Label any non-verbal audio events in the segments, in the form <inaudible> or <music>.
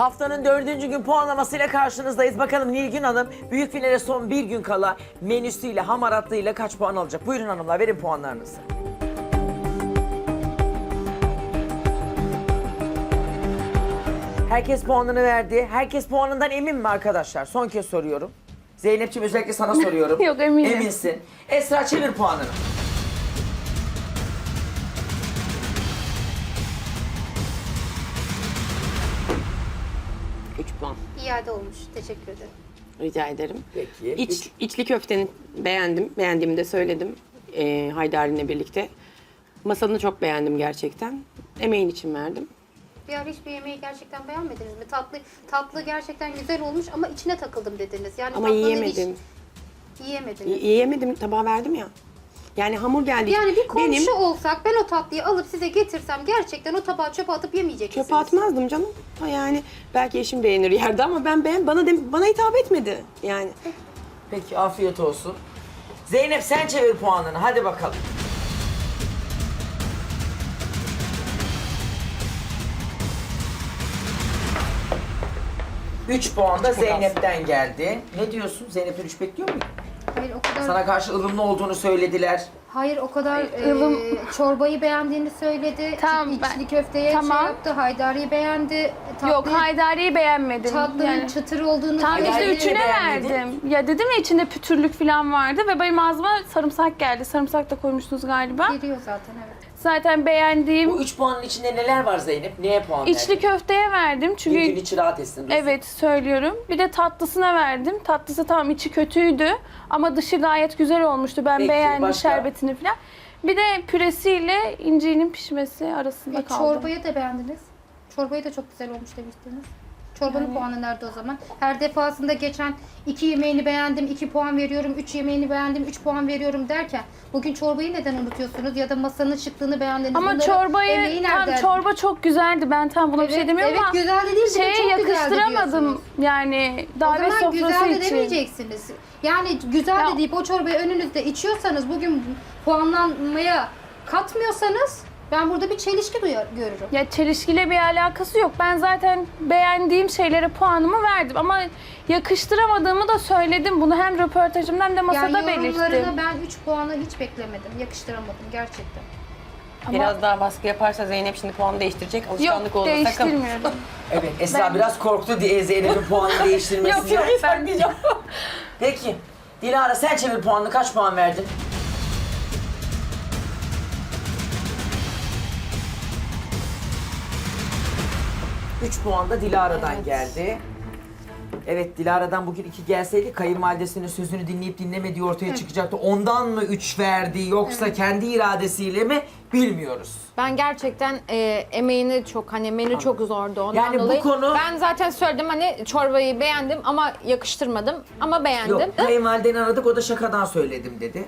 Haftanın dördüncü gün puanlamasıyla karşınızdayız. Bakalım Nilgün Hanım büyük finale son bir gün kala menüsüyle, hamaratlığıyla kaç puan alacak? Buyurun hanımlar verin puanlarınızı. Herkes puanını verdi. Herkes puanından emin mi arkadaşlar? Son kez soruyorum. Zeynep'ciğim özellikle sana soruyorum. <laughs> Yok, eminim. Eminsin. Esra çevir puanını. Puan. İade olmuş. Teşekkür ederim. Rica ederim. Peki. İç, içli köfteni beğendim. Beğendiğimi de söyledim. Ee, Haydari'yle birlikte. Masanı çok beğendim gerçekten. Emeğin için verdim. Bir ara hiçbir yemeği gerçekten beğenmediniz mi? Tatlı tatlı gerçekten güzel olmuş ama içine takıldım dediniz. Yani Ama tatlının yiyemedim. Hiç yiyemediniz. Y- yiyemedim. Tabağa verdim ya. Yani hamur geldi. Yani bir komşu Benim olsak ben o tatlıyı alıp size getirsem gerçekten o tabağı çöpe atıp yemeyecek çöpe misiniz? atmazdım canım. Ha Yani belki eşim beğenir yerde ama ben beğen bana dem- bana hitap etmedi. Yani Peki afiyet olsun. Zeynep sen çevir puanını. Hadi bakalım. Üç puan da Zeynep'ten geldi. Ne diyorsun? Zeynep'ten üç bekliyor muydun? Hayır o kadar Sana karşı ılımlı olduğunu söylediler. Hayır o kadar ılım- e, çorbayı beğendiğini söyledi. Tamam, İç- ben- içli köfteye Tamam. şey yaptı. Haydari'yi beğendi. Tatlı, Yok Haydari'yi beğenmedim. Tatlının Yani. çıtır olduğunu Tam söyledi. işte Haydari'yi üçüne beğenmedin. verdim. Ya dedim ya içinde pütürlük falan vardı ve benim ağzıma sarımsak geldi. Sarımsak da koymuştunuz galiba. Geliyor zaten evet. Zaten beğendiğim Bu üç puanın içinde neler var Zeynep? Neye puan içli verdin? köfteye verdim. Çünkü Bir gün içi rahat etsin. dursun. Evet söylüyorum. Bir de tatlısına verdim. Tatlısı tamam içi kötüydü ama dışı gayet güzel olmuştu. Ben Peki, beğendim başka? şerbetini falan. Bir de püresiyle inciğinin pişmesi arasında E, kaldım. çorbayı da beğendiniz. Çorbayı da çok güzel olmuş demiştiniz. Çorbanın puanı nerede o zaman? Her defasında geçen iki yemeğini beğendim, iki puan veriyorum, üç yemeğini beğendim, üç puan veriyorum derken bugün çorbayı neden unutuyorsunuz ya da masanın şıklığını beğendiniz. Ama Bunları- çorbayı tam çorba çok güzeldi. Ben tam buna bir şey Evet, demiyorum evet, ama güzeldi değil, şeye çok güzeldi yakıştıramadım yani O davet zaman sofrası güzel de için. demeyeceksiniz. Yani güzel Ya- de deyip o çorbayı önünüzde içiyorsanız bugün puanlanmaya katmıyorsanız ben burada bir çelişki duyar, görürüm. Ya çelişkiyle bir alakası yok. Ben zaten beğendiğim şeylere puanımı verdim ama yakıştıramadığımı da söyledim. Bunu hem röportajımda hem de masada yani belirttim. yorumlarına ben 3 puanı hiç beklemedim. Yakıştıramadım gerçekten. Ama- biraz daha baskı yaparsa Zeynep şimdi puanı değiştirecek. Alışkanlık Yok oldu sakın. değiştirmiyorum. <laughs> Evet Esra Ben- biraz korktu diye Zeynep'in puanını <laughs> değiştirmesinden. yok yok ben Peki. Dilara sen çevir puanını kaç puan verdin? Üç puan da Dilara'dan geldi. Evet Dilara'dan bugün iki gelseydi kayınvalidesinin sözünü dinleyip dinlemediği ortaya çıkacaktı. Ondan mı üç verdi yoksa kendi iradesiyle mi bilmiyoruz. Ben gerçekten e, emeğini çok hani menü çok zordu ondan Yani bu dolayı. konu- Ben zaten söyledim hani çorbayı beğendim ama yakıştırmadım ama beğendim. Yok kayınvalideni aradık o da şakadan söyledim dedi.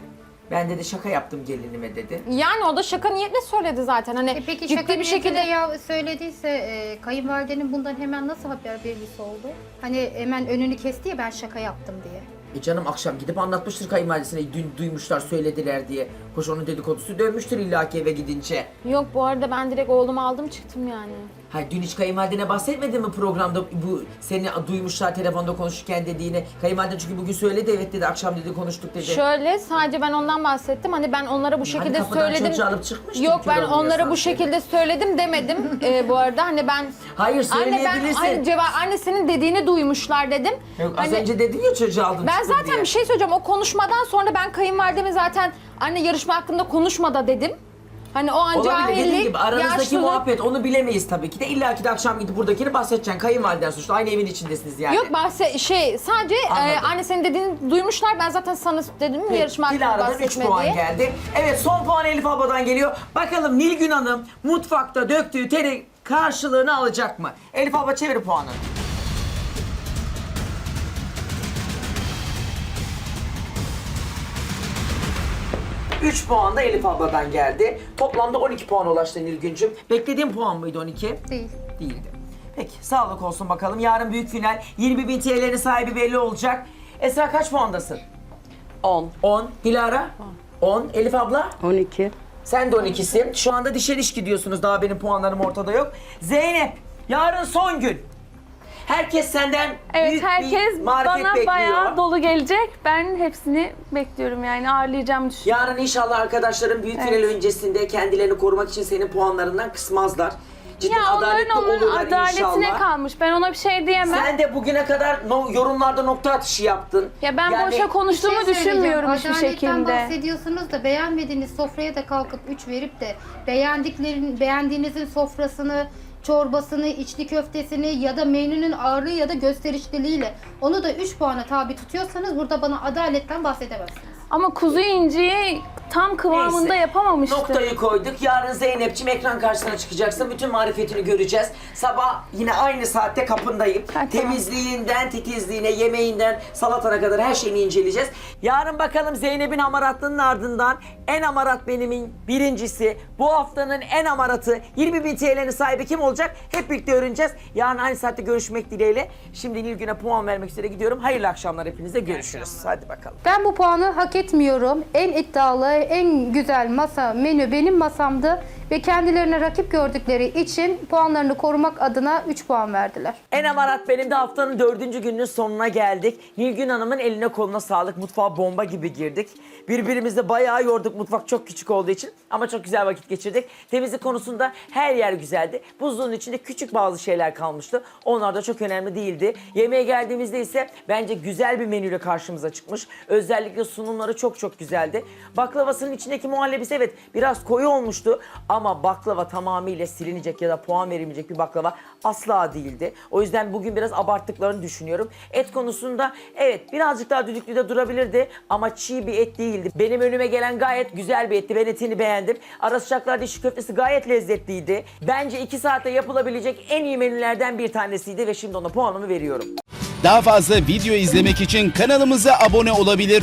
Ben dedi şaka yaptım gelinime dedi. Yani o da şaka niyetle söyledi zaten hani E peki ciddi şaka bir şekilde ya söylediyse e, kayınvalidenin bundan hemen nasıl haber vergisi oldu? Hani hemen önünü kesti ya ben şaka yaptım diye. E canım akşam gidip anlatmıştır kayınvalidesine dün duymuşlar söylediler diye. Hoş onun dedikodusu dönmüştür illaki eve gidince. yok bu arada ben direkt oğlumu aldım çıktım yani. Ha dün hiç kayınvalidene bahsetmedin mi programda bu seni duymuşlar telefonda konuşurken dediğini. Kayınvaliden çünkü bugün söyledi evet dedi akşam dedi konuştuk dedi. Şöyle sadece ben ondan bahsettim hani ben onlara bu şekilde kapıdan söyledim. çocuğu alıp çıkmıştın, Yok ben onlara bu sanki. şekilde söyledim demedim e, bu arada hani ben Hayır Anne ben söyleyebilirsin. anne, ceva annesinin dediğini duymuşlar dedim. Yok, az Hani- önce dedin ya çocuğu aldım Ben zaten diye. bir şey söyleyeceğim. O konuşmadan sonra ben kayınvalideme zaten anne yarışma hakkında konuşma da dedim. Hani o an Olabilir dediğim cahillik, gibi aranızdaki yaşlılık. muhabbet onu bilemeyiz tabii ki de. İlla ki de akşam gidip buradakini bahsedeceksin. Kayınvaliden suçlu aynı evin içindesiniz yani. Yok bahse şey sadece e, Anladım. anne senin dediğini duymuşlar. Ben zaten sana dedim Peki, yarışma hakkında Dilara'dan 3 bahsetme puan diye. geldi. Evet son puan Elif Aba'dan geliyor. Bakalım Nilgün Hanım mutfakta döktüğü teri karşılığını alacak mı? Elif Abla çevir puanını. Üç puan da Elif abladan geldi. Toplamda 12 puan ulaştı Nilgüncüm. Beklediğin puan mıydı 12? Değil. Değildi. Peki sağlık olsun bakalım. Yarın büyük final. 20 bin TL'nin sahibi belli olacak. Esra kaç puandasın? 10. 10. Dilara? 10. Elif abla? 12. Sen de 12'sin. Şu anda dişer iş gidiyorsunuz. Daha benim puanlarım ortada yok. Zeynep, yarın son gün. Herkes senden Evet büyük herkes bir marifet bana bekliyor. bayağı dolu gelecek. Ben hepsini bekliyorum yani ağırlayacağımı düşünüyorum. Yarın inşallah arkadaşların büyük Evet. final öncesinde kendilerini korumak için senin puanlarından kısmazlar. Cidden Ya onların adaletli onların olurlar adaletine inşallah. kalmış. Ben ona bir şey diyemem. Sen de bugüne kadar no- yorumlarda nokta atışı yaptın. Ya ben Yani- boşa konuştuğumu Bir şey söyleyeceğim. düşünmüyorum hiçbir Adaletten şekilde. bahsediyorsunuz da beğenmediğiniz sofraya da kalkıp 3 verip de beğendiklerin beğendiğinizin sofrasını çorbasını, içli köftesini ya da menünün ağırlığı ya da gösterişliliğiyle onu da 3 puana tabi tutuyorsanız burada bana adaletten bahsedemezsiniz. Ama kuzu inciyi tam kıvamında Neyse. yapamamıştım. Noktayı koyduk. Yarın Zeynep'ciğim ekran karşısına çıkacaksın. Bütün marifetini göreceğiz. Sabah yine aynı saatte kapındayım. tamam. Temizliğinden, titizliğine, yemeğinden, salatana kadar her şeyini inceleyeceğiz. Yarın bakalım Zeynep'in amaratlığının ardından en amarat benimin birincisi, bu haftanın en amaratı 20 bin TL'nin sahibi kim olacak? Hep birlikte öğreneceğiz. Yarın aynı saatte görüşmek dileğiyle. Şimdi Nilgün'e puan vermek üzere gidiyorum. Hayırlı akşamlar hepinize. Görüşürüz. Hadi bakalım. Ben bu puanı hak etmiyorum. En iddialı, en güzel masa menü benim masamdı ve kendilerine rakip gördükleri için puanlarını korumak adına 3 puan verdiler. En amarat benim de haftanın dördüncü gününün sonuna geldik. Nilgün Hanım'ın eline koluna sağlık. Mutfağa bomba gibi girdik. Birbirimizi bayağı yorduk mutfak çok küçük olduğu için. Ama çok güzel vakit geçirdik. Temizlik konusunda her yer güzeldi. Buzluğun içinde küçük bazı şeyler kalmıştı. Onlar da çok önemli değildi. Yemeğe geldiğimizde ise bence güzel bir menüyle karşımıza çıkmış. Özellikle sunumları çok çok güzeldi. Baklavasının içindeki muhallebisi evet biraz koyu olmuştu. Ama baklava tamamıyla silinecek ya da puan verilmeyecek bir baklava asla değildi. O yüzden bugün biraz abarttıklarını düşünüyorum. Et konusunda evet birazcık daha düdüklü de durabilirdi ama çiğ bir et değildi. Benim önüme gelen gayet güzel bir etti. Ben etini beğendim. Ara sıcaklarda işi köftesi gayet lezzetliydi. Bence iki saatte yapılabilecek en iyi menülerden bir tanesiydi ve şimdi ona puanımı veriyorum. Daha fazla video izlemek için kanalımıza abone olabilir.